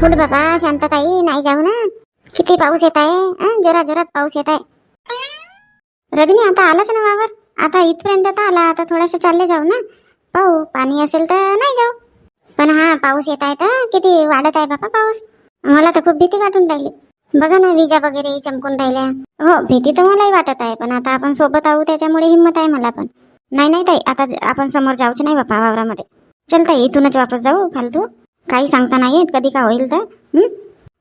Foot बाबा शांतताई नाही जाऊ ना. किती पाऊस येत आहे अं? जोरात जोरात पाऊस येत आहे. रजनी आता आलाच ना वावर? आता इथपर्यंत तर आला आता थोडंसं चालले जाऊ ना. पाहू पाणी असेल तर नाही जाऊ. पण हा पाऊस येत आहे तर किती वाढत आहे बाबा पाऊस? मला तर खूप भीती वाटून राहिली. बघा ना विजा वगैरे चमकून राहिल्या. हो भीती तर मलाही वाटत आहे पण आता आपण सोबत आहोत त्याच्यामुळे हिंमत आहे मला पण. नाही नाही ताई आता आपण समोर जाऊच नाही बापा वावरामध्ये. चल ताई इथूनच वापस जाऊ फालतू. काही सांगता नाही येत कधी का होईल तर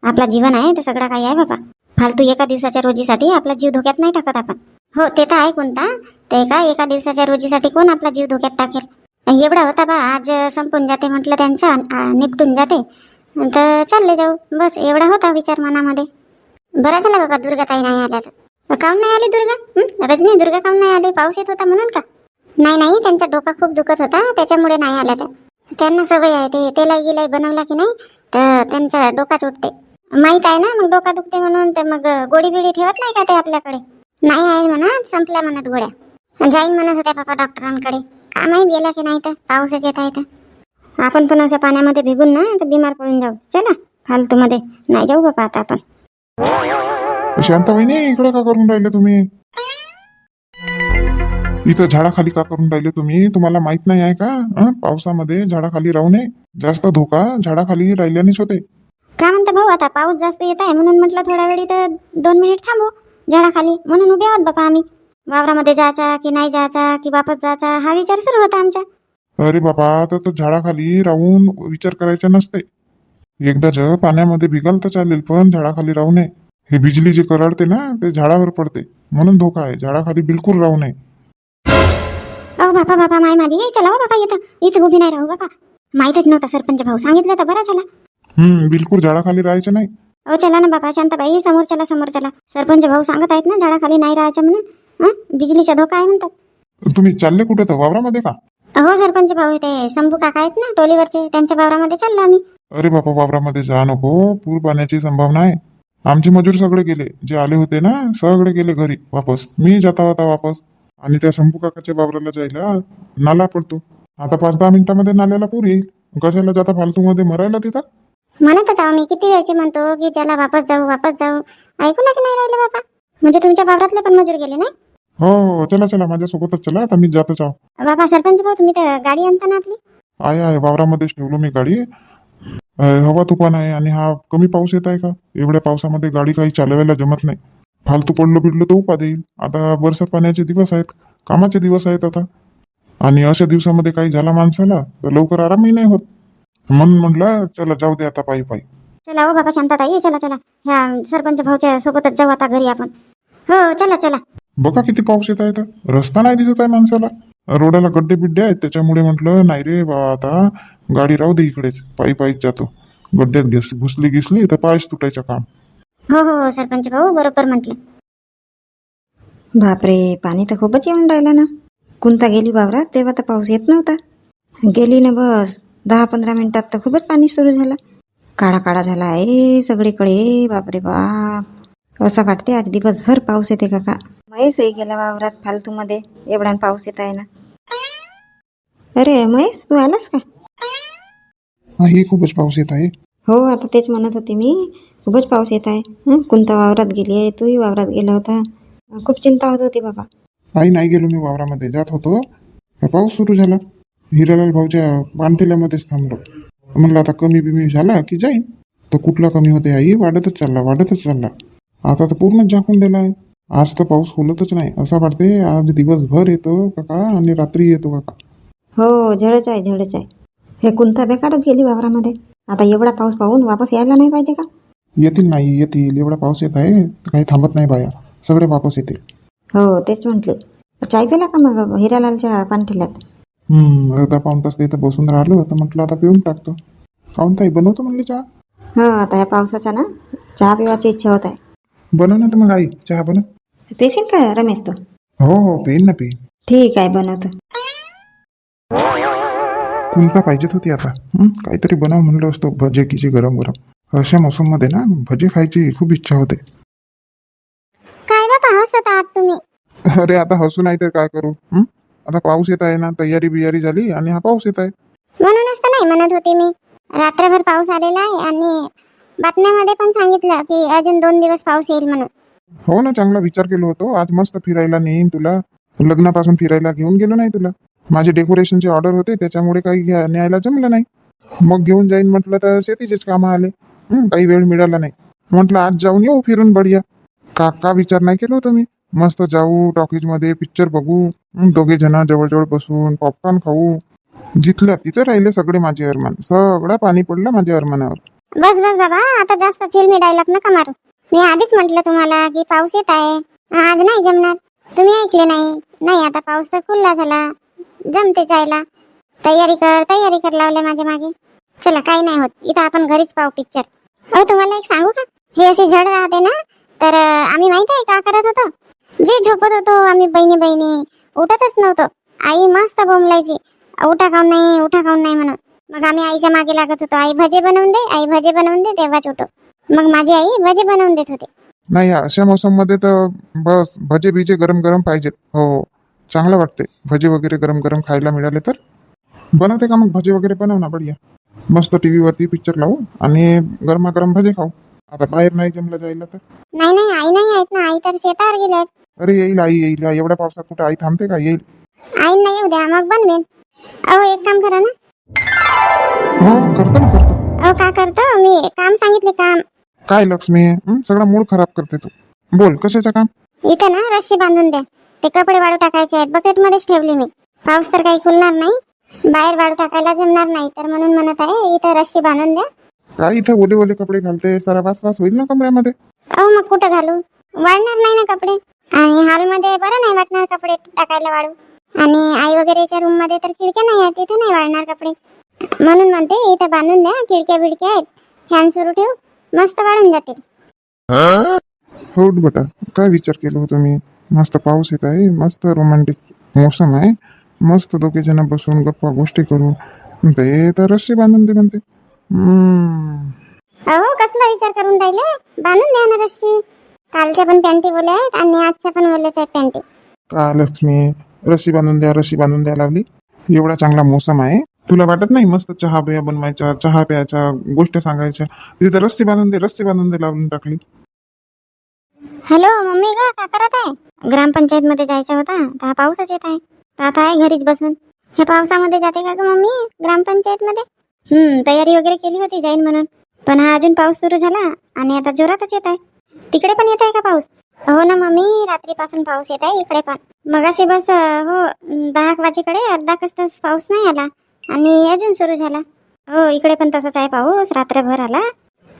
आपला जीवन आहे तर सगळं काही आहे बाबा फालतू एका दिवसाच्या रोजीसाठी आपला जीव धोक्यात नाही टाकत आपण. हो ते तर आहे कोणता? ते का एका दिवसाच्या रोजीसाठी कोण आपला जीव धोक्यात टाकेल? एवढा होता बा आज संपून जाते म्हटलं त्यांचा निपटून जाते. तर चालले जाऊ बस एवढा होता विचार मनामध्ये. बरं झाला बाबा दुर्गा ताई नाही आल्या तर काऊन नाही आली दुर्गा? रजनी दुर्गा काऊन नाही आली? पाऊस येत होता म्हणून का? नाही नाही त्यांचा डोका खूप दुखत होता त्याच्यामुळे नाही आल्या त्या त्यांना सवय आहे ते तेलाई गिलाई बनवला की नाही तर त्यांचा डोकाच उठते माहीत आहे ना मग डोका दुखते म्हणून तर मग गोडी बिडी ठेवत नाही का ते आपल्याकडे? नाही आहे म्हणा संपल्या म्हणत गोळ्या जाईन म्हणत होत्या पापा डॉक्टरांकडे. का माहीत गेला की नाही तर पाऊसच येत आहे तर. आपण पण अशा पाण्यामध्ये भिगून ना तर बिमार पडून जाऊ. चला फालतूमध्ये. नाही जाऊ बापा आता आपण. शांता वहिनी इकडे का करून राहिले तुम्ही? इथं झाडाखाली का करून राहिले तुम्ही? तुम्हाला माहीत नाही आहे का? हं? पावसामध्ये झाडाखाली राहू नये. जास्त धोका झाडाखाली राहिल्यानेच होते. का म्हणता भाऊ आता पाऊस जास्त येत आहे म्हणून म्हटलं थोड्या वेळी तर दोन मिनिट थांबू. झाडाखाली म्हणून उभे आहोत बाबा आम्ही. वावरामध्ये जायचा की नाही जायचा की वापस जायचा हा विचार सुरू होता आमचा. अरे बाबा तर तो झाडाखाली राहून विचार करायचा नसते. एकदा ज पाण्यामध्ये भिगाल तर चालेल पण झाडाखाली राहू नये. हे बिजली जे करडते ना ते झाडावर पडते. म्हणून धोका आहे. झाडाखाली बिलकुल राहू नये. बापा बापा माय माझी. ये चला हो बाबा येतं इथं उभी नाही राहू बाबा माहीतच नव्हता सरपंच भाऊ. सांगितलं तर बरं झाला. हम्म बिलकुल झाडाखाली राहायचं नाही. अहो चला ना बाबा शांताबाई समोर चला समोर चला. सरपंच भाऊ सांगत आहेत ना झाडाखाली नाही राहायचं म्हणून. हं? बिजलीचा धोका आहे म्हणतात. तुम्ही चालले कुठे तर वावरामध्ये का? हो सरपंच भाऊ ते शंभू काका आहेत ना टोलीवरचे त्यांच्या वावरामध्ये चाललो आम्ही. अरे बापा वावरामध्ये जा नको. पूर पाण्याची संभावना आहे. आमचे मजूर सगळे गेले. जे आले होते ना सगळे गेले घरी वापस. मी जाता होता वापस. आणि त्या शंभू काकाच्या वावराला जायला नाला पडतो. आता पाच दहा मिनिटामध्ये नाल्याला पूर येईल. कशाला जाता फालतूमध्ये मरायला तिथं? म्हणतच आहो मी किती वेळची म्हणतो की चला वापस जाऊ वापस जाऊ. ऐकू ना की नाही राहिले बाबा म्हणजे तुमच्या वावरातले पण मजूर गेले नाही हो हो चला चला माझ्यासोबतच चला आता मी जातच आहो. बाबा सरपंच भाऊ तुम्ही तर गाडी आणता ना आपली? आहे आहे वावरामध्येच ठेवलो मी गाडी. अं, हवा तुफान आहे आणि हा कमी पाऊस येत आहे का? एवढ्या पावसामध्ये गाडी काही चालवायला जमत नाही. फालतू पडलो बिडलो तर उपा देईल. आता बरसात पाण्याचे दिवस आहेत कामाचे दिवस आहेत आता. आणि अशा दिवसामध्ये काही झाला माणसाला तर लवकर आरामही नाही होत. म्हणून म्हटलं चला जाऊ दे आता पायी पायी. चला हो बाबा शांताताई चला चला. ह्या सरपंच भाऊच्या सोबतच जाऊ आता घरी आपण. हो चला चला. बघा किती पाऊस येत आहे तर रस्ता नाही दिसत आहे माणसाला. रोडाला गड्डे बिड्डे आहेत त्याच्यामुळे म्हटलं नाही रे बा आता गाडी राहू दे इकडेच. पायी पायीच जातो. गड्ड्यात घुस घुसली घिसली तर पायच तुटायचं काम. हो हो हो सरपंच भाऊ बरोबर म्हटलं. बापरे पाणी तर खूपच येऊन राहिलं ना. कुंता गेली वावरात तेव्हा तर पाऊस येत नव्हता. गेली ना बस दहा पंधरा मिनिटात तर खूपच पाणी सुरू झालं. काळा काळा झाला आहे सगळीकडे बापरे बाप. असं वाटते आज दिवसभर पाऊस येते का का महेशही गेला वावरात फालतूमध्ये एवढा पाऊस येत आहे ना. अरे महेश तू आलास का? ही खूपच पाऊस येत आहे. हो आता तेच म्हणत होते मी. खूपच पाऊस येत आहे? कोणता वावरात गेली आहे. तूही वावरात गेला होता. खूप चिंता होत होती बाबा. आई नाही गेलो. मी वावरामध्ये जात होतो. पाऊस सुरू झाला. हिरालाल भाऊच्या पानठेल्यामध्येच थांबलो. म्हणलं आता कमी बिमी झाला की जाईन. तर कुठला कमी होते आई? वाढतच चालला वाढतच चालला. आता तर पूर्णच झाकून दिला आहे. आज तर पाऊस होलतच नाही. असं वाटते. आज दिवसभर येतो काका आणि रात्री येतो काका. हो झडच आहे झडच आहे. हे कुंता बेकारच गेली वावरामध्ये. आता एवढा पाऊस पाहून वापस यायला नाही पाहिजे का? येतील नाही येतील. एवढा पाऊस येत आहे काही थांबत नाही बाया. सगळे वापस येतील. हो तेच म्हटले. चाय पिला का मग हिरालालच्या पानठेल्यात? हम्म अर्धा पाऊन तास तिथं बसून राहिलो तर म्हटलं आता पिऊन टाकतो. काऊन ताई बनवतो म्हणले चहा? हो आता या पावसाचा ना चहा पिवायची इच्छा होत आहे. बनव ना तर मग आई चहा बनव. पेशील का रमेश तो? हो हो पेन ना पेन ठीक आहे बनवतो कुंता पाहिजेच होती आता. हं? काहीतरी बनव म्हणलं असतो भजे गिजे गरम गरम अशा मोसममध्ये ना भजे खायची खूप इच्छा होते. काय बाबा हसत आहात तुम्ही? अरे आता हसू नाही तर काय करू? हं? आता पाऊस येत आहे ना तयारी बियारी झाली आणि हा पाऊस येत आहे. म्हणूनच तर नाही म्हणत होते मी. रात्रभर पाऊस आलेला आहे आणि बातम्यामध्ये पण सांगितलं की अजून दोन दिवस पाऊस येईल म्हणून. हो ना चांगला विचार केलो होतो. आज मस्त फिरायला नेईन तुला. लग्नापासून फिरायला घेऊन गेलो नाही तुला. माझे डेकोरेशनचे ऑर्डर होते त्याच्यामुळे काही घ्या न्यायला जमलं नाही. मग घेऊन जाईन म्हटलं तर शेतीचेच कामं आले. काही वेळ मिळाला नाही. म्हटलं आज जाऊन येऊ फिरून बढिया. का का विचार नाही केला होता मी. मस्त जाऊ टॉकीजमध्ये पिक्चर बघू दोघे जण जवळजवळ बसून पॉपकॉर्न खाऊ. जिथल्या तिथे राहिले सगळे माझे अरमान. सगळं पाणी पडलं माझ्या अरमानावर. बस बस बाबा. आता जास्त फिल्मी डायलॉग नका मारू. मी आधीच म्हटलं तुम्हाला की पाऊस येत आहे. आज नाही जमणार. तुम्ही ऐकले नाही. नाही आता पाऊस तर खुल्ला झाला. जमते जायला तयारी कर तयारी कर लावले माझ्या मागे. चला काही नाही होत. इथं आपण घरीच पाहू पिक्चर. हो तुम्हाला एक सांगू का? हे असे झड राहते ना तर आम्ही माहीत आहे का करत होतो? जे झोपत होतो आम्ही बहिणी बहिणी उठतच नव्हतो. आई मस्त बोंबलायची. उठा खाऊन नाही उठा खाऊन नाही म्हणून मग आम्ही आईच्या मागे लागत होतो. आई भजे बनवून दे आई भजे बनवून दे तेव्हाच उठो मग माझी आई भजे बनवून देत होते. नाही अशा मोसममध्ये तर बस भजे बिजे गरम गरम पाहिजेत. हो, हो. चांगलं वाटते भजे वगैरे गरम गरम खायला मिळाले तर? बनवते का मग? भजे वगैरे बनव ना बढिया. मस्त टीव्ही वरती पिक्चर लावू आणि गरमागरम भजे खाऊ. आता बाहेर नाही जमलं जायला तर? नाही नाही आई नाही आहेत ना. आई तर शेतावर गेले आहेत अरे येईल आई येईल. या एवढ्या पावसात कुठे आई थांबते का? येईल. आईंना येऊ द्या मग बनवेन. अहो एक काम करा ना. हो करतो ना करतो. अहो का करतो? मी काम सांगितले काम. काय लक्ष्मी? हं? सगळा मूड खराब करते तू. बोल कशाचं काम? इथं ना रस्सी बांधून द्या ते कपडे वाळू टाकायचे आहेत. बकेट मध्येच ठेवले मी. पाऊस तर काही खुलणार नाही. बाहेर वाळू टाकायला जमणार नाही. तर म्हणून म्हणत आहे इथं रस्सी बांधून द्या. काय इथं ओले ओले कपडे घालते सारा वास वास होईल ना कमऱ्यामध्ये? अहो मग कुठं घालू? वाळणार नाही ना कपडे? आणि हॉलमध्ये बरं नाही वाटणार कपडे टाकायला वाळू. आणि आई वगैरेच्या रूममध्ये तर खिडक्या नाही आहेत तिथे नाही वाळणार कपडे. म्हणून म्हणते इथं बांधून द्या खिडक्या बिडक्या आहेत. फॅन सुरू ठेव मस्त वाळून जातील. हो बेटा. काय विचार केला होता मी? मस्त पाऊस येत आहे मस्त रोमॅन्टिक मोसम आहे. मस्त दोघे जण बसून गप्पा गोष्टी करू ते तर रस्सी बांधून दे म्हणते. हम्म. अहो कसला विचार करून राहिले? बांधून द्या ना रस्सी. कालच्या पण पॅन्टी आहेत आणि आजच्या पण बोलल्याच आहेत पॅन्टी. का लक्ष्मी? रस्सी बांधून द्या रस्सी बांधून द्या लावली एवढा चांगला मोसम आहे. तुला वाटत नाही मस्त चहा बिया बनवायच्या चहा प्यायच्या गोष्टी सांगायच्या? तिथे रस्सी बांधून दे रस्सी बांधून दे लावून टाकली. हॅलो मम्मी का का करत आहे? ग्रामपंचायत मध्ये जायचं होता तर हा पाऊसच येत आहे. आता आहे घरीच बसून. हे पावसामध्ये जाते का ग मम्मी? ग्रामपंचायत मध्ये हम्म तयारी वगैरे केली होती जाईन म्हणून. पण हा अजून पाऊस सुरू झाला आणि आता जोरातच येत आहे. तिकडे पण येत आहे का पाऊस? हो ना मम्मी रात्रीपासून पाऊस येत आहे इकडे पण. मगाशी बस हो दहा एक वाजेकडे अर्धा कस तास पाऊस नाही आला आणि अजून सुरू झाला. हो इकडे पण तसाच आहे पाऊस रात्रभर आला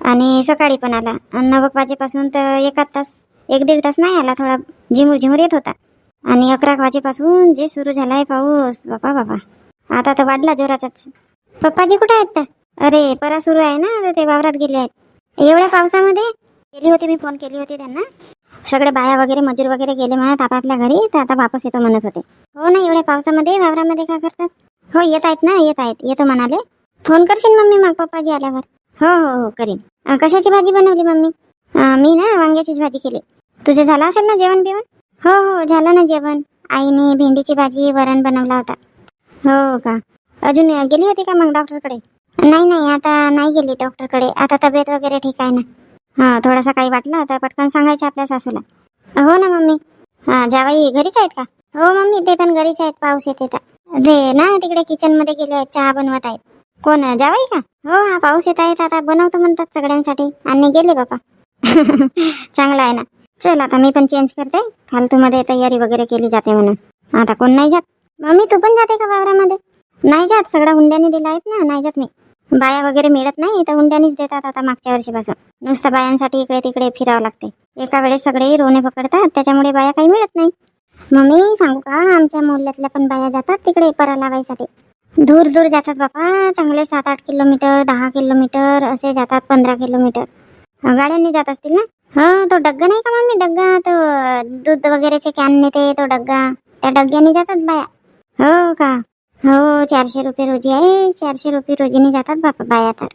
आणि सकाळी पण आला. आणि वाजेपासून तर एकाच तास एक दीड तास नाही आला थोडा झिमूर झिमूर येत होता. आणि अकरा एक वाजेपासून जे सुरू झालाय पाऊस. बापा बापा. आता तर वाढला जोराचाच. पप्पाजी कुठे आहेत तर? अरे परा सुरू आहे ना तर ते वावरात गेले आहेत. एवढ्या पावसामध्ये? गेली होती मी फोन केली होती त्यांना. सगळे बाया वगैरे मजूर वगैरे गेले म्हणत आपापल्या घरी तर आता वापस येतो म्हणत होते. हो ना एवढ्या पावसामध्ये वावरामध्ये काय करतात? हो येत आहेत ना येत आहेत. येतो म्हणाले. फोन करशील मम्मी मग पप्पाजी आल्यावर? हो हो हो करीन. कशाची भाजी बनवली मम्मी? मी ना वांग्याचीच भाजी केली. तुझं झालं असेल ना जेवण बिवण? हो हो झालं ना जेवण. आईने भेंडीची भाजी वरण बनवला होता. हो का? अजून गेली होती का मग डॉक्टरकडे? नाही नाही आता नाही गेली डॉक्टरकडे. आता तब्येत वगैरे ठीक आहे ना. हा थोडासा काही वाटलं तर पटकन सांगायचं आपल्या सासूला. हो ना मम्मी. हा जावाई घरीच आहेत का? हो मम्मी ते पण घरीच आहेत. पाऊस येते तर. ते ना तिकडे किचनमध्ये गेले आहेत चहा बनवत आहेत. कोण जावाई का? हो हा पाऊस येत आहेत आता बनवतो म्हणतात सगळ्यांसाठी. आणि गेले बाबा. चांगला आहे ना. चल आता मी पण चेंज करते. फालतूमध्ये तयारी वगैरे केली जाते म्हणून. आता कोण नाही जात? मम्मी तू पण जाते का वावरामध्ये? नाही जात सगळ्या हुंड्याने दिला आहेत ना नाही जात मी. बाया वगैरे मिळत नाही तर हुंड्यानीच देतात आता मागच्या वर्षीपासून. नुसतं बायांसाठी इकडे तिकडे फिरावं लागते. एका वेळेस सगळे रोने पकडतात त्याच्यामुळे बाया काही मिळत नाही. मम्मी सांगू का आमच्या मोहल्ल्यातल्या पण बाया जातात तिकडे परा लावायसाठी दूर दूर जातात बापा चांगले सात आठ किलोमीटर दहा किलोमीटर असे जातात पंधरा किलोमीटर. गाड्यांनी जात असतील ना? हा तो डग्गा नाही का मम्मी? डग्गा तो दूध वगैरेचे कॅन नेते तो डग्गा. त्या डग्ग्याने जातात बाया. हो का? हो चारशे रुपये रोजी आहे. चारशे रुपये रोजीने जातात बापा बाया तर.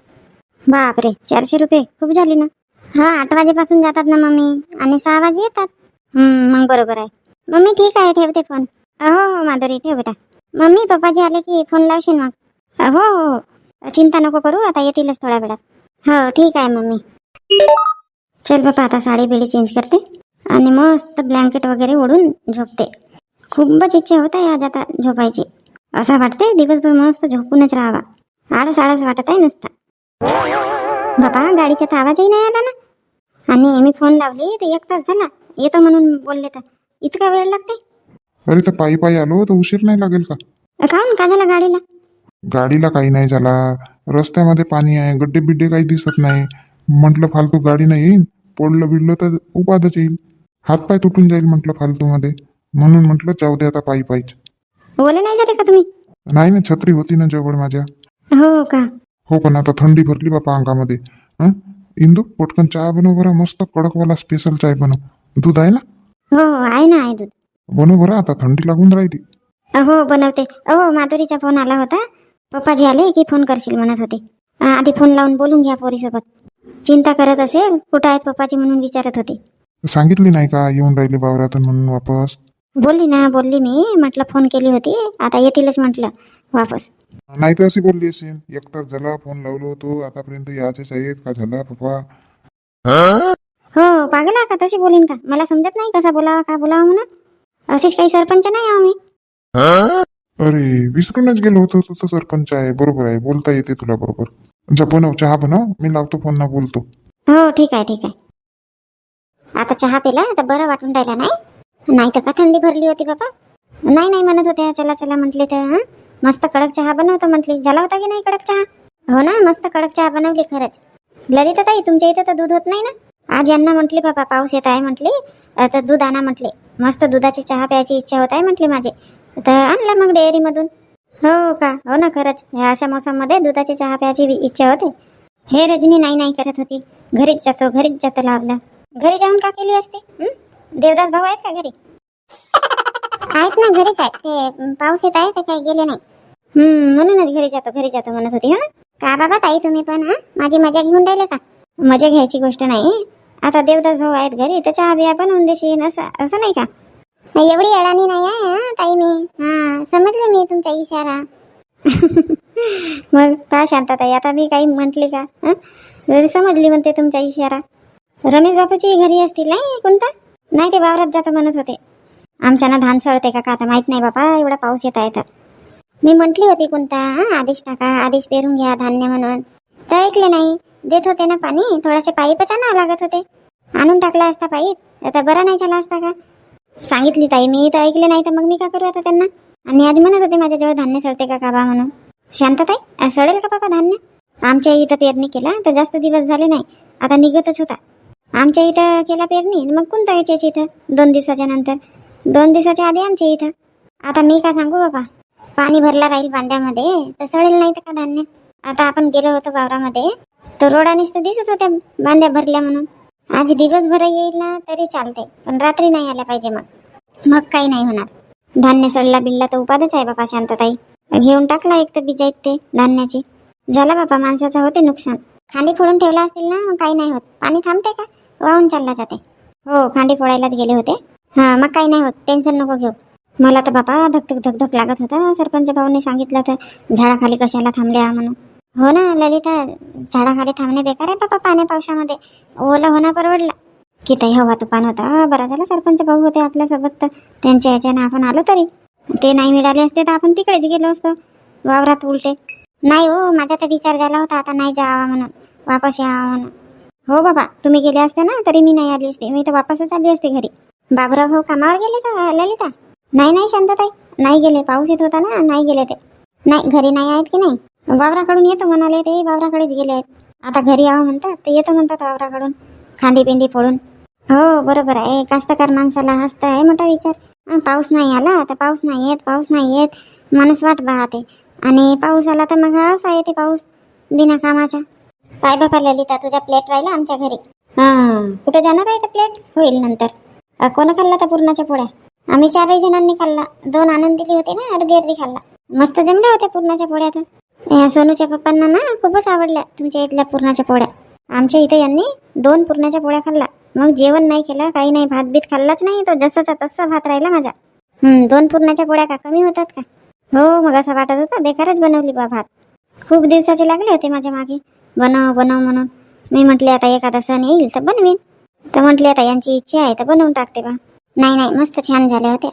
बापरे चारशे रुपये? खूप झाली ना? हा आठ वाजेपासून जातात ना मम्मी. आणि सहा वाजे येतात. मग बरोबर आहे. मम्मी ठीक आहे ठेवते फोन हो हो माधुरी ठेव बेटा. मम्मी पप्पाजी आले की फोन लावशील मग? हो हो चिंता नको करू आता येतीलच थोड्या वेळात. हो ठीक आहे मम्मी. चल बाबा आता साडी बिडी चेंज करते आणि मस्त ब्लँकेट वगैरे ओढून झोपते. खूपच इच्छा होत आहे आज आता झोपायची. असं वाटतंय दिवसभर मस्त झोपूनच राहावा. आळस आळस वाटत आहे नुसता. बाबा गाडीचा तर आवाजही नाही आला ना? आणि मी फोन लावली तर एक तास झाला. येतो म्हणून बोलले तर. इतका वेळ लागते अरे तर पायी पायी आलो तर उशीर नाही लागेल का? काहून का झाला गाडीला? गाडीला काही नाही झाला. रस्त्यामध्ये पाणी आहे. गड्डे बिड्डे काही दिसत नाही. म्हटलं फालतू गाडी नाही येईल. पडलं बिडलं तर उपादच येईल. हातपाय तुटून जाईल म्हटलं फालतूमध्ये. म्हणून म्हटलं जाऊ दे आता पायी पायीच बोले नाही झाले का तुम्ही? नाही ना छत्री होती ना जवळ माझ्या. हो का? हो पण आता थंडी भरली बापा अंगामध्ये. हं? इंदू पटकन चहा बनव बरं मस्त कडकवाला स्पेशल चाय बनव. दूध आहे ना? हो हो, आहे ना आहे दूध. बनव बरं आता थंडी लागून राहिली. हो बनवते. अहो माधुरीचा फोन आला होता. पप्पाजी आले की फोन करशील म्हणत होते. अं, आधी फोन लावून बोलून घ्या पोरीसोबत. चिंता करत असेल कुठं आहेत पप्पाजी म्हणून विचारत होते. सांगितली नाही का येऊन राहिले वावरातून म्हणून वापस? बोलली ना बोलली मी. म्हटलं फोन केली होती. आता येतीलच म्हटलं वापस. नाही तर अशी बोलली असेल. एक तास झाला फोन लावलो होतो. आतापर्यंत याचेच आहेत. का झाला पप्पा? हो पागल का? तशी बोलीन का? मला समजत नाही कसा बोलावा का बोलावा म्हणून. अशीच काही सरपंच नाही आहो मी. अरे विसरूनच गेलो होतो. तू तर सरपंच आहे. बरोबर आहे. बोलता येते तुला बरोबर. जा बनव चहा बनव मी लावतो फोन बोलतो. हो ठीक आहे ठीक आहे. आता चहा पिला तर बरं वाटून राहिला नाही? नाही तर का थंडी भरली होती बाबा नाही नाही म्हणत होते चला चला म्हटले तर मस्त कडक चहा बनवतो म्हटली. झाला होता की नाही कडक चहा? हो ना मस्त कडक चहा बनवली खरंच. ललिता ताई तुमच्या इथं तर दूध होत नाही ना? आज यांना म्हटले बाबा पाऊस येत आहे म्हटली. तर दूध आणा म्हटले. मस्त दुधाची चहा प्यायची इच्छा होत आहे म्हटली माझी. तर आणला मग डेअरीमधून. हो का? हो ना खरंच. ह्या अशा मोसममध्ये दुधाची चहा प्यायची बी इच्छा होते. हे रजनी नाही नाही करत होती. घरीच जातो घरीच जातो लावला. घरी जाऊन का केली असते? हं? देवदास भाऊ आहेत का घरी? आहेत ना घरीच आहेत. ते पाऊस येत आहे तर काही गेले नाही? हम्म म्हणूनच घरी जातो घरी जातो म्हणत होती हो हा का बाबा ताई तुम्ही पण हा? माझी मजा घेऊन राहिले का? मजा घ्यायची गोष्ट नाही. आता देवदास भाऊ आहेत घरी तर चहा बिया बनवून देशील असं असं नाही का? एवढी अडाणी नाही आहे हा ताई मी. हा समजले मी तुमचा इशारा. मग का शांतताई आता मी काही म्हटली का? हं? जरी समजली म्हणते तुमचा इशारा. रमेश बापूची घरी असतील नाही कोणता? नाही ते वावरात जातो म्हणत होते. आमच्यानं धान सळते का का आता माहीत नाही बापा एवढा पाऊस येत आहे तर. मी म्हटली होती कोणता हं? आदेश टाका आदेश पेरून घ्या धान्य म्हणून. तर ऐकले नाही. देत होते ना पाणी थोडासे पाईपच आणावं लागत होते. आणून टाकला असता पाईप आता बरा नाही झाला असता का? सांगितली ताई मी तर ऐकले नाही तर मग मी का करू आता त्यांना? आणि आज म्हणत होते माझ्याजवळ धान्य सळते का काबा म्हणून. शांतताई सडेल का बाबा धान्य? आमच्या इथं पेरणी केला तर जास्त दिवस झाले नाही आता निघतच होता. आमच्या इथं केला पेरणी मग कोणता याच्याची इथं दोन दिवसाच्या नंतर? दोन दिवसाच्या आधी आमच्या इथं. आता मी का सांगू बाबा? पाणी भरला राहील बांध्यामध्ये तर सडेल नाही तर का धान्य? आता आपण गेलो होतो वावरामध्ये तर रोडानेच तर दिसत होत्या बांध्या भरल्या म्हणून. आज दिवसभर येईल ना तरी चालते पण रात्री नाही आल्या पाहिजे मग. मग काही नाही होणार. धान्य सडला बिडला तर उपादच आहे बापा शांतताई. घेऊन टाकला एक तर बीजा ते धान्याची. झाला बापा माणसाचं होते नुकसान. खांडी फोडून ठेवला असतील ना मग काही नाही होत. पाणी थांबते का? वाहून चालला जाते. हो खांडी फोडायलाच गेले होते. हा मग काही नाही होत. टेन्शन नको घेऊ. मला तर बापा धकधक धकधक लागत होता. सरपंच भाऊने सांगितलं तर झाडाखाली कशाला थांबल्या म्हणून. हो ना ललिता झाडाखाली थांबणे बेकार आहे बाबा पाण्या पावसामध्ये. ओला होणं परवडला किती हवा तुफान होता. बरं झालं सरपंच भाऊ होते आपल्यासोबत तर. त्यांच्या याच्यानं आपण आलो तरी. ते नाही मिळाले असते तर आपण तिकडेच गेलो असतो. वावरात उलटे. नाही हो माझा तर विचार झाला होता आता नाही जावा म्हणून. वापस यावा म्हणून. हो बाबा तुम्ही गेले असते ना तरी मी नाही आली असते. मी तर वापसच आली असते घरी. बाबराव भाऊ हो, कामावर गेले का ललिता? नाही नाही शांतताई. नाही गेले पाऊस येत होता ना नाही गेले ते. नाही घरी नाही आहेत की नाही? वावराकडून येतो म्हणाले ते वावराकडेच गेले आहेत. आता घरी यावं म्हणतात ते येतो म्हणतात वावराकडून खांडी पिंडी फोडून. हो बरोबर आहे. कास्तकार माणसाला हसत आहे मोठा विचार. पाऊस नाही आला तर पाऊस नाही येत पाऊस नाही येत. माणूस वाट पाहते. आणि पाऊस आला तर मग असा येते पाऊस बिना कामाचा. पाय बाबा ललिता तुझ्या प्लेट राहिला आमच्या घरी. हा कुठे जाणार आहे तर प्लेट होईल नंतर. कोण खाल्ला तर पूर्णाच्या पोळ्या? आम्ही चारही जणांनी खाल्ला. दोन आणून दिली होती ना अर्धी अर्धी खाल्ला. मस्त जमल्या होत्या पूर्णाच्या पोळ्या तर. या सोनूच्या पप्पांना ना खूपच आवडल्या तुमच्या इथल्या पुरणाच्या पोळ्या. आमच्या इथे यांनी दोन पुरणाच्या पोळ्या खाल्ला मग जेवण नाही केलं काही नाही भात बीत खाल्लाच नाही तो जसाचा तसा भात राहिला माझा दोन पुरणाच्या पोळ्या का कमी होतात का? हो मग असं वाटत होतं बेकारच बनवली बा भात. खूप दिवसाचे लागले होते माझ्या मागे. बनव बनव म्हणून. मी म्हटले आता एखादा सण येईल तर बनवीन. तर म्हटले आता यांची इच्छा आहे तर बनवून टाकते बा. नाही नाही मस्त छान झाले होते.